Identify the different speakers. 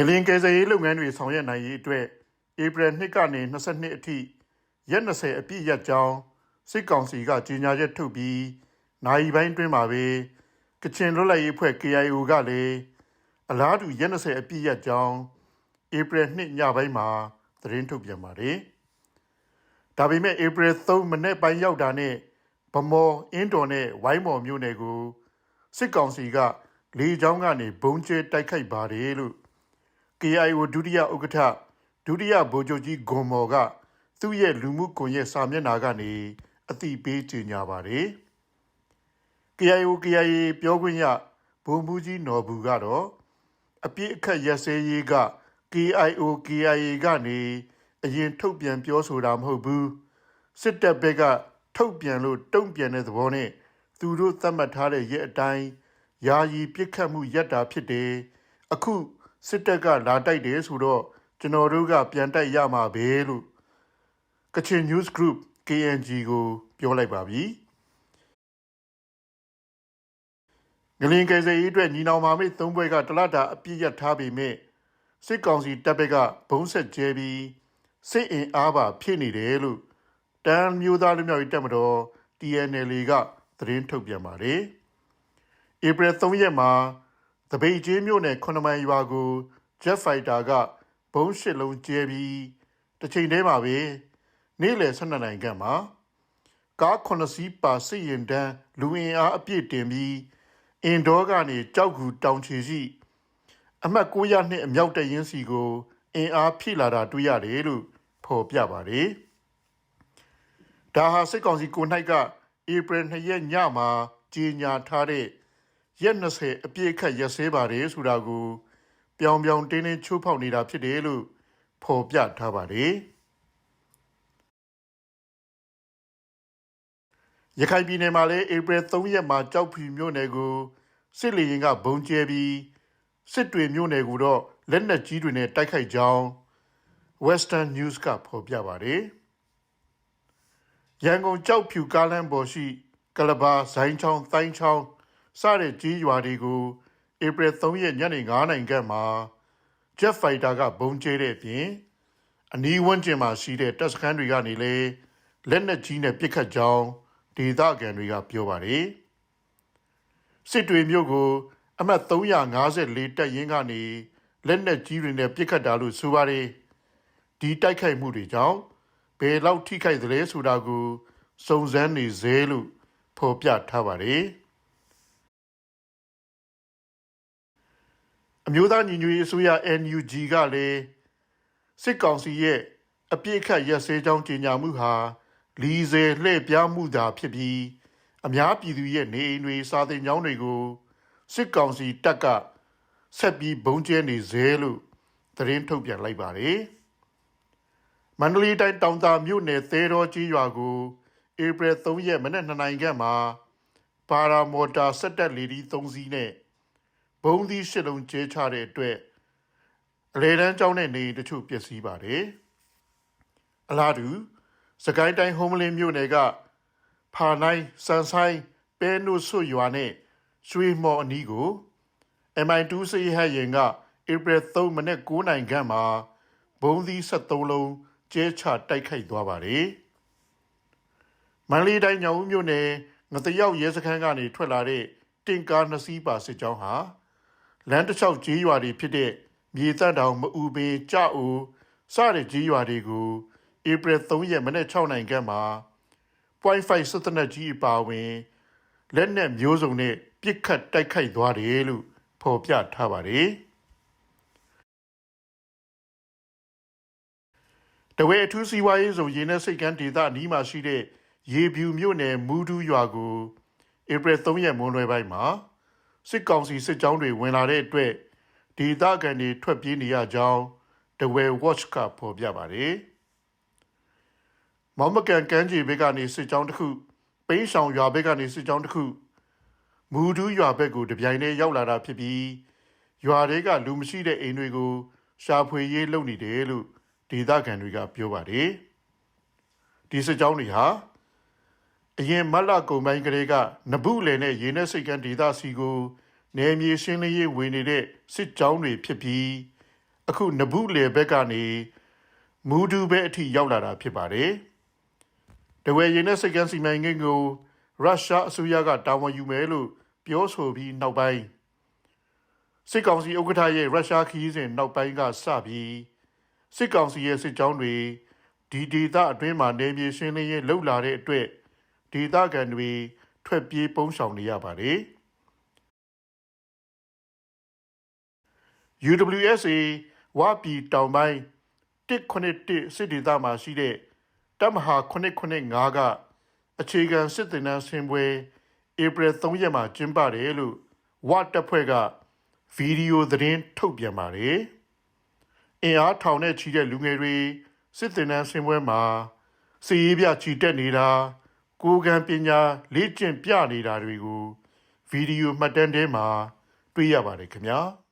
Speaker 1: ငလင်ကယ်ဆယ်ရေးလုပ်ငန်းတွေဆောင်ရွက်နိုင်ရေးအတွက်ဧပြီ2ကနေ22အထိရက်20အပြည့်ရက်ကြောင်းစစ်ကောင်စီကကြေညာချက်ထုတ်ပြီးနိုင်ပိုင်းတွင်းမှာပဲကချင်လွတ်လပ်ရေးအဖွဲ့ KIO ကလည်းအလားတူရက်20အပြည့်ရက်ကြောင်းဧပြီ2ညပိုင်းမှာသတင်းထုတ်ပြန်ပါတယ်။ဒါပေမဲ့ဧပြီ3မနေ့ပိုင်းရောက်တာနဲ့ဗမော်အင်းတော်နဲ့ဝိုင်းမော်မြို့နယ်ကိုစစ်ကောင်စီကလေကြောင်းကနေဘုံကျဲတိုက်ခိုက်ပါတယ်လို့ KIO ဒုတိယဥက္ကဋ္ဌဒုတိယဗိုလ်ချုပ်ကြီးဂွန်မော်ကသူ့ရဲ့လူမှုကွန်ရက်စာမျက်နှာကနေအသိပေးကြေညာပါတယ်။ KIO KIA ပြောခွင့်ရဗိုလ်မှူးကြီးနော်ဘူးကတော့အပြစ်အခတ်ရက်စဲရေးက KIO KIA ကနေအရင်ထုတ်ပြန်ပြောဆိုတာမဟုတ်ဘူးစစ်တပ်ဘက်ကထုတ်ပြန်လို့တုံ့ပြန်တဲ့သဘောနဲ့သူတို့သတ်မှတ်ထားတဲ့ရက်အတိုင်းယာယီပြစ်ခတ်မှုရက်တာဖြစ်တယ်အခု စစ်တပ်ကလာတိုက်တယ်ဆိုတော့ကျွန်တော်တို့ကပြန်တိုက်ရမှာပဲလို့ကချင် News Group KNG ကိုပြောလိုက်ပါပြီငလင်ကယ်ဆယ်ရေးအတွက်ညီနောင်မာမိတ်သုံးဘွဲကတလတာအပြည့်ရထားပေမဲ့စစ်ကောင်စီတပ်ဘက်ကဘုံဆက်ကျဲပြီးစစ်အင်အားပါဖြစ်နေတယ်လို့တန်မျိုးသားလူမျိုးရေးတပ်မတော် TNL ကသတင်းထုတ်ပြန်ပါတယ်။ဧပြီ3ရက်မှာ တပိတ်ချင်းမြို့နယ်9မိုင်ရွာကို Jet Fighter ကဘုံးရှစ်လုံးကျဲပြီးတစ်ချိန်တည်းမှာပဲနေ့လယ်12နိုင်ခန့်မှာကား9စီးပါစစ်ရင်တန်းလူအင်အားအပြည့်တင်ပြီးအင်ဒေါကနေကြောက်ကူတောင်ချီရှိအမှတ်900နှစ်အမြောက်တရင်စီကို အင်အားဖြည့်လာတာတွေ့ရတယ်လို့ဖော်ပြပါတယ်။ဒါဟာစစ်ကောင်စီကို၌ကဧပြီ2ရက်ညမှာကြီးညာထားတဲ့ ရက်20အပြည့်အခတ်ရက်စဲပါတယ်ဆိုတာကိုပြောင်ပြောင်တင်းတင်းချိုးဖောက်နေတာဖြစ်တယ်လို့ဖော်ပြထားပါတယ်ရခိုင်ပြည်နယ်မှာလည်းဧပြီ3ရက်မှာကြောက်ဖြူမြို့နယ်ကိုစစ်လေရင်ကဘုံကျဲပြီးစစ်တွေမြို့နယ်ကိုတော့လက်နက်ကြီးတွေနဲ့တိုက်ခိုက်ကြောင်း Western News ကဖော်ပြပါတယ်ရန်ကုန်ကြောက်ဖြူကားလမ်းပေါ်ရှိကလဘာဇိုင်းချောင်းတိုင်းချောင်း စတဲ့ကြီးရွာတွေကိုဧပြီ3ရက်ညနေ9:00နာရီခန့်မှာ Jet Fighter ကဘုံကျဲတဲ့အပြင်အနီးဝန်းကျင်မှာရှိတဲ့တပ်စခန်းတွေကနေလည်းလက်နက်ကြီးနဲ့ပစ်ခတ်ကြောင်းဒေသခံတွေကပြောပါတယ်စစ်တွေမြို့ကို အမှတ်354တပ်ရင်းကနေလက်နက်ကြီးတွေနဲ့ပစ်ခတ်တာလို့ဆိုပါတယ်ဒီတိုက်ခိုက်မှုတွေကြောင့်ဘယ်လောက်ထိခိုက်သလဲဆိုတာကိုစုံစမ်းနေသေးလို့ဖော်ပြထားပါတယ် အမျိုးသားညီညွတ်ရေးအစိုးရ NUG ကလည်းစစ်ကောင်စီရဲ့အပြစ်ခတ်ရက်စဲကြောင်းကြေညာမှုဟာလီဆယ်လှည့်ပြားမှုသာဖြစ်ပြီးအများပြည်သူရဲ့နေအိမ်တွေစာသင်ကျောင်းတွေကိုစစ်ကောင်စီတပ်ကဆက်ပြီးဘုံကျဲနေသေးလို့သတင်းထုတ်ပြန်လိုက်ပါတယ်။မန္တလေးတိုင်းတောင်သာမြို့နယ်သဲတော်ကြီးရွာကိုဧပြီ3ရက်မနက်2နာရီခန့်မှာပါရာမော်တာစက်တက်လီဒီ3စီးနဲ့ဘုံ သီးရှစ်လုံးကျဲချတဲ့အတွက်အလေတန်းကျောင်းတဲ့နေတချို့ပျက်စီးပါတယ်။အလားတူစကိုင်းတိုင်းဟုံးမလင်းမြို့နယ်ကဖာနိုင်စန်ဆိုင်ပဲနုဆွရွာနဲ့ရွှေမော်အနီးကို MI2 စစ်ဟက်ရင်ကဧပြီ3မနေ့9နိုင်ခန့်မှာဘုံသီး73လုံးကျဲချတိုက်ခိုက်သွားပါတယ်။မန္တလေးတိုင်းညောင်ဦးမြို့နယ်ငတရောက်ရဲစခန်းကနေထွက်လာတဲ့တင်ကားနှစ်စီးပါစစ်ကြောင်းဟာ လမ်းတစ်လျှောက်ကြီးရွာတွေဖြစ်တဲ့မြေသက်တောင်မအူပင်ကြအိုစတဲ့ကြီးရွာတွေကိုဧပြီ3ရက်မနေ့6နိုင်ခန့်မှာ .5 စစ်တနက်ကြီးအပါဝင်လက်နက်မျိုးစုံနဲ့ပစ်ခတ်တိုက်ခိုက်သွားတယ်လို့ဖော်ပြထားပါတယ်တဝဲအထူးစီးပွားရေးဆောင်ရင်းနဲ့စိတ်ကမ်းဒေသအနီးမှာရှိတဲ့ရေပြူမြို့နယ်မူဒူးရွာကိုဧပြီ3ရက်မွန်းလွဲပိုင်းမှာ စစ်ကောင်စီစစ်ကြောင်းတွေဝင်လာတဲ့အတွက်ဒေသခံတွေထွက်ပြေးနေရကြောင်းတဝဲ watch ကဖော်ပြပါတယ်။မောင်မကန်ကမ်းခြေဘက်ကနေစစ်ကြောင်းတစ်ခုပိန်းဆောင်ရွာဘက်ကနေစစ်ကြောင်းတစ်ခုမူဒူးရွာဘက်ကိုတပြိုင်တည်းရောက်လာတာဖြစ်ပြီးရွာတွေကလူမရှိတဲ့အိမ်တွေကိုရှာဖွေရေးလုပ်နေတယ်လို့ဒေသခံတွေကပြောပါတယ်။ဒီစစ်ကြောင်းတွေဟာ အရင်မတ်လကုန်ပိုင်းကလေးကနဘူးလေနဲ့ရေနက်စိတ်ကန်းဒေသစီကိုနယ်မြေရှင်းလင်းရေးဝင်နေတဲ့စစ်ကြောင်းတွေဖြစ်ပြီးအခုနဘူးလေဘက်ကနေမူဒူဘက်အထိရောက်လာတာဖြစ်ပါတယ်။တဝယ်ရင်နဲ့စိတ်ကန်းစီမံကိန်းကိုရုရှားအစိုးရကတာဝန်ယူမယ်လို့ပြောဆိုပြီးနောက်ပိုင်းစစ်ကောင်စီဥက္ကဋ္ဌရဲ့ရုရှားခီးစဉ်နောက်ပိုင်းကစပြီးစစ်ကောင်စီရဲ့စစ်ကြောင်းတွေဒီဒေသအတွင်းမှာနေမြေရှင်းလင်းရေးလှုပ်လာတဲ့အတွက် ဒေသခံတွေထွက်ပြေးပုန်းရှောင်နေရပါတယ်။ UWSA ဝပြည်တောင်ပိုင်း191စစ်ဒေသမှာရှိတဲ့တပ်မဟာ995ကအခြေခံစစ်တင်နန်းဆင်ပွဲဧပြီ3ရက်မှာကျင်းပတယ်လို့ဝတပ်ဖွဲ့ကဗီဒီယိုသတင်းထုတ်ပြန်ပါတယ်။အင်အားထောင်နဲ့ချီတဲ့လူငယ်တွေစစ်တင်နန်းဆင်ပွဲမှာစီရေးပြချီတက်နေတာ ကိုယ်ကံပညာလေ့ကျင့်ပြနေတာတွေကိုဗီဒီယိုမှတ်တမ်းထဲမှာတွေ့ရပါတယ်ခင်ဗျာ။